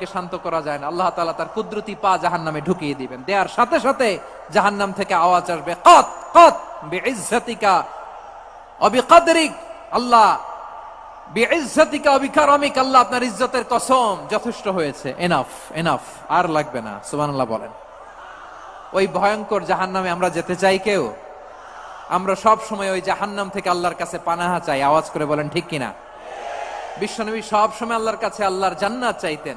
জাহান্নামকে শান্ত করা যায় না। আল্লাহ তাআলা তার কুদরতি পা জাহান্নামে ঢুকিয়ে দিবেন। দেওয়ার সাথে সাথে জাহান্নাম থেকে আওয়াজ আসবে, কত কত, বিইজ্জাতিকা, অবিকাদরিক, আল্লাহ অবিকারমিক, আল্লাহ আপনার ইজ্জতের কসম, যথেষ্ট হয়েছে। এনাফ এনাফ আর লাগবে না। বলেন। ওই ভয়ঙ্কর জাহান্নামে আমরা যেতে চাই কেউ? আমরা সব সময় ওই জাহান্নাম থেকে আল্লাহর কাছে পানাহা চাই। আওয়াজ করে বলেন, ঠিক কিনা? বিশ্বনবী সব সময় আল্লাহর কাছে আল্লাহর জান্নাত চাইতেন।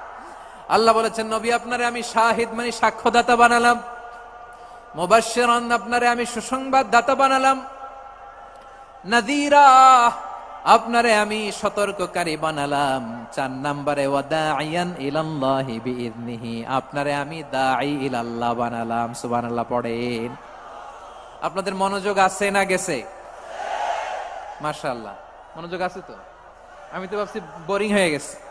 আল্লাহ বলেছেন, নবী, আপনারে আমি শাহিদ মানে সাক্ষ্যদাতা বানালাম। মুবাশশিরান, আপনারে আমি সুসংবাদ দাতা বানালাম। নাদিরা আপনারে আমি সতর্ককারী বানালাম। চার নম্বরে আপনারে আমি দাঈ ইলাল্লাহ বানালাম। সুবহানাল্লাহ, পড়েন। আপনাদের মনোযোগ আছে না গেছে? মাশাআল্লাহ। মনোযোগ আছে তো? আমি তো ভাবছি বোরিং হয়ে গেছে।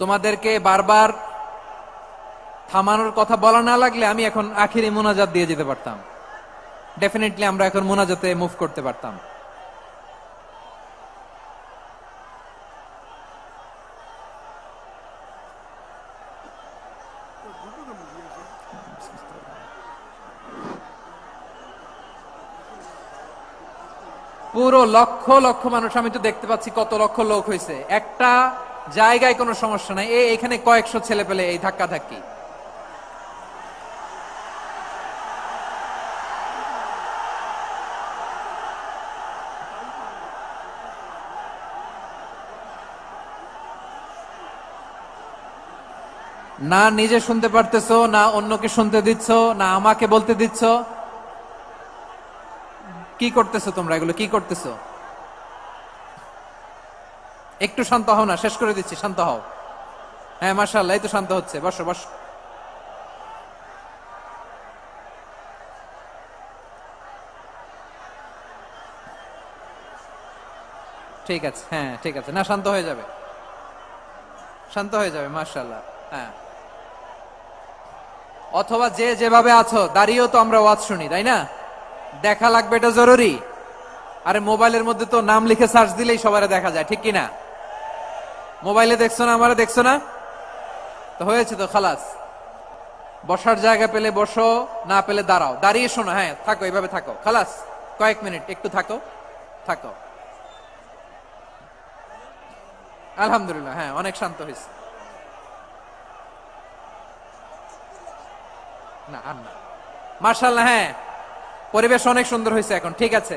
তোমাদেরকে বারবার থামানোর কথা বলা না লাগলে আমি এখন আখিরি মোনাজাত দিয়ে যেতে পারতাম। ডেফিনেটলি আমরা এখন মোনাজাতে মুভ করতে পারতাম। পুরো লক্ষ লক্ষ মানুষ, আমি তো দেখতে পাচ্ছি কত লক্ষ লোক হয়েছে। একটা জায়গায় কোনো সমস্যা নাই। এখানে কয়েকশো ছেলে পেলে এই ধাক্কা ধাক্কি না নিজে শুনতে পারতেছো, না অন্যকে শুনতে দিচ্ছ, না আমাকে বলতে দিচ্ছ। কি করতেছো তোমরা এগুলো? কি করতেছো? একটু শান্ত হও না, শেষ করে দিচ্ছি, শান্ত হও। হ্যাঁ মার্শাল্লাহ এই তো শান্ত হচ্ছে, বসো বসো। ঠিক আছে হ্যাঁ ঠিক আছে। না, শান্ত হয়ে যাবে। শান্ত হয়ে যাবে মার্শাল্লাহ হ্যাঁ। অথবা যে যেভাবে আছো, দাঁড়িয়েও তো আমরা ওয়াজ শুনি, তাই না? দেখা লাগবে এটা জরুরি। আরে মোবাইলের মধ্যে তো নাম লিখে সার্চ দিলেই সবারে দেখা যায়, ঠিক কি না মোবাইলে দেখছ না, আমারে দেখছ না? তো হয়েছে তো, খালাস। বসার জায়গা পেলে বসো, না পেলে দাঁড়াও। দাঁড়িয়ে শোনো হ্যাঁ থাকো, এইভাবে থাকো। খালাস, কয়েক মিনিট, একটু থাকো থাকো। আলহামদুলিল্লাহ হ্যাঁ অনেক শান্ত হয়েছে। না, আর না। মার্শাল্লাহ হ্যাঁ পরিবেশ অনেক সুন্দর হয়েছে এখন, ঠিক আছে।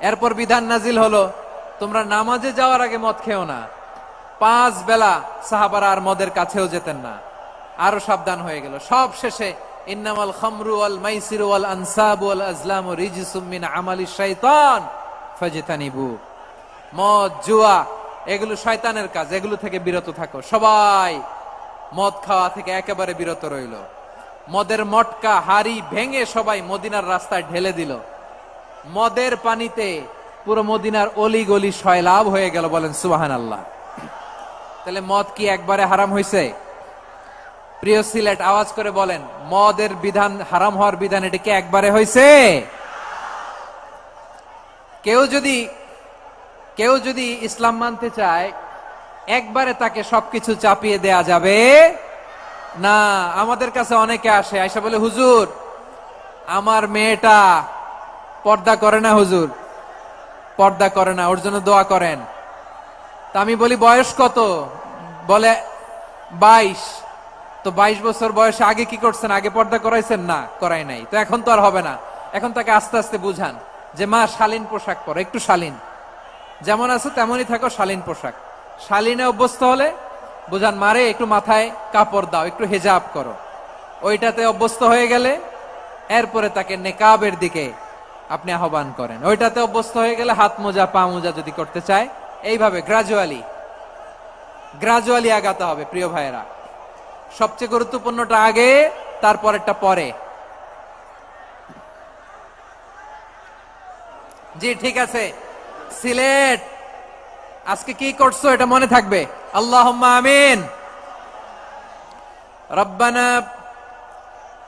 এরপর বিধান নাজিল হলো, তোমরা নামাজে যাওয়ার আগে মদ খেও না। পাঁচ বেলা সাহাবারা আর মদের কাছেও যেতেন না। আরও সাবধান হয়ে গেল। সব শেষে ইন্নামাল খামরু আল মাইসির আজলাম রিজিসুম আমালি শাইতান ফাজিতানিবু। মদ, জুয়া, এগুলো শয়তানের কাজ। এগুলো থেকে বিরত থাকো। সবাই মদ খাওয়া থেকে একেবারে বিরত রইল। মদের মটকা, হাড়ি ভেঙে সবাই মদিনার রাস্তায় ঢেলে দিল। মদের পানিতে পুরো মদিনার অলি গলি সয়লাভ হয়ে গেল বলেন সুবাহান আল্লাহ তাহলে মদ কি একবারে হারাম হয়েছে প্রিয় সিলেট, আওয়াজ করে বলেন, মদের বিধান হারাম হওয়ার বিধান এটা কি একবারে হয়েছে কেউ যদি কেউ যদি ইসলাম মানতে চায়, একবারে তাকে সবকিছু চাপিয়ে দেয়া যাবে? না, আমাদের কাছে অনেকে আসে, আইসা বলে, হুজুর, আমার মেয়েটা পর্দা করে না হুজুর। পর্দা করে না, ওর জন্য দোয়া করেন। তা আমি বলি, বয়স কত? বলে, বাইশ। তো বাইশ বছর বয়সে আগে কি করছেন? আগে পর্দা করাইছেন? না, করাই নাই। তো এখন তো আর হবে না। এখন তাকে আস্তে আস্তে বুঝান যে, মা, শালীন পোশাক পরো, একটু শালীন। যেমন আছে তেমনই থাকো, শালীন পোশাক। শালীনে অভ্যস্ত হলে বুঝান মারে একটু মাথায় কাপড় দাও, একটু হেজাব করো। ওইটাতে অভ্যস্ত হয়ে গেলে, এরপরে তাকে নেকাবের দিকে আপনি আহ্বান করেন। ওইটাতে অভ্যস্ত হয়ে গেলে হাত মোজা, পা মোজা যদি করতে চায়, এইভাবে গ্রাজুয়ালি গ্রাজুয়ালি আগাতে হবে প্রিয় ভাইয়েরা। সবচেয়ে গুরুত্বপূর্ণটা আগে, তারপরেরটা পরে। জি, ঠিক আছে। সিলেট, আজকে কি করছ এটা মনে থাকবে? আল্লাহ আমিন। রব্বানা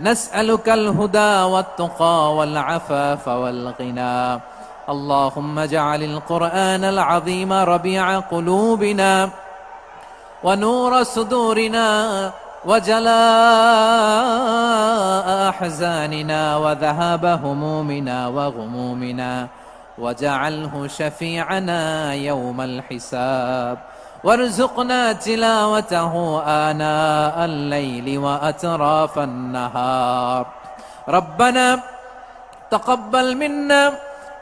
نسألك الهدى والتقى والعفاف والغنى. اللهم اجعل القرآن العظيم ربيع قلوبنا ونور صدورنا وجلاء أحزاننا وذهاب همومنا وغمومنا. وجعله شفيعنا يوم الحساب. وارزقنا تلاوته آناء الليل وأطراف النهار. ربنا تقبل منا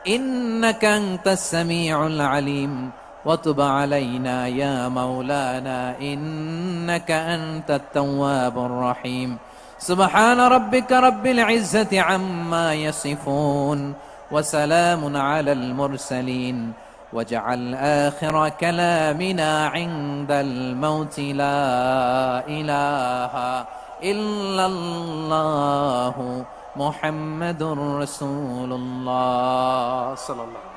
إنك أنت السميع العليم. وتب علينا يا مولانا إنك أنت التواب الرحيم. سبحان ربك رب العزة عما يصفون وسلام على المرسلين. واجعل آخر كلامنا عند الموت لا إله إلا الله محمد رسول الله. صلى الله عليه وسلم.